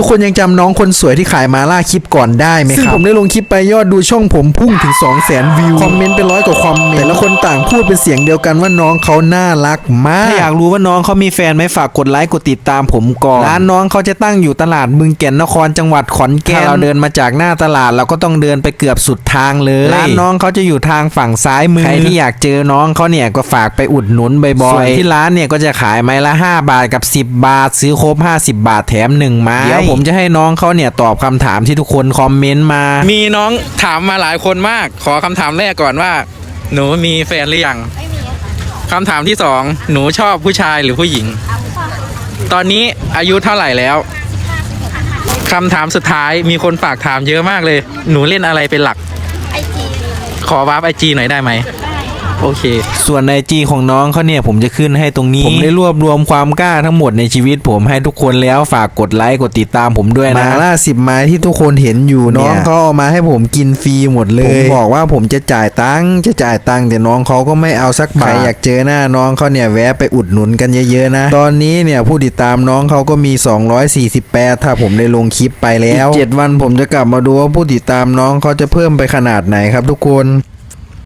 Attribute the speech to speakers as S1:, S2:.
S1: ทุกคนยังจำน้องคนสวยที่ขายมาล่าคลิปก่อนได้ไหมครับซึ่งผมได้ลงคลิปไปยอดดูช่องผมพุ่งถึง 2 0 0 0 0 0วิวคอมเมนต์เป็นร้อยกว่าคอมเมนต์แต่ละคนต่างพูดเป็นเสียงเดียวกันว่าน้องเขาน่ารักมากถ้าอยากรู้ว่าน้องเขามีแฟนไหมฝากกดไลค์กดติดตามผมก่อนร้านน้องเขาจะตั้งอยู่ตลาดบึงแก่นนครจังหวัดขอนแก่นถ้าเราเดินมาจากหน้าตลาดเราก็ต้องเดินไปเกือบสุดทางเลยร้านน้องเขาจะอยู่ทางฝั่งซ้ายมือใครที่อยากเจอน้องเขาเนี่ยก็ฝากไปอุดหนุนบ่อยๆส่วนที่ร้านเนี่ยก็จะขายไม้ละ 5 บาทกับ 10 บาท ซื้อครบ 50 บาทแถม1ไม้เดี๋ยวผมจะให้น้องเขาเนี่ยตอบคำถามที่ทุกคนคอมเมนต์มา
S2: มีน้องถามมาหลายคนมาก ขอคำถามแรกก่อนว่า หนูมีแฟนหรือยังคำถามที่สองหนูชอบผู้ชายหรือผู้หญิง ตอนนี้อายุเท่าไหร่แล้วคำถามสุดท้ายมีคนฝากถามเยอะมากเลย หนูเล่นอะไรเป็นหลัก
S3: ไอจี
S2: ขอวาร์ปไอจีหน่อยได้ไหม โอเค
S1: ส่วนในจีของน้องเขาเนี่ยผมจะขึ้นให้ตรงนี้ ผมได้รวบรวมความกล้าทั้งหมดในชีวิตผมให้ทุกคนแล้วฝากกดไลค์กดติดตามผมด้วยนะมาล่าสิบไม้ที่ทุกคนเห็นอยู่น้องเขาเอามาให้ผมกินฟรีหมดเลย ผมบอกว่าผมจะจ่ายตังค์จะจ่ายตังค์แต่น้องเขาก็ไม่เอาสักบาทใครอยากเจอหน้าน้องเขาเนี่ยแวะไปอุดหนุนกันเยอะๆนะ ตอนนี้เนี่ยผู้ติดตามน้องเขาก็มี 248 ถ้าผมได้ลงคลิปไปแล้วอีก7วันผมจะกลับมาดูว่าผู้ติดตามน้องเขาจะเพิ่มไปขนาดไหนครับทุกคน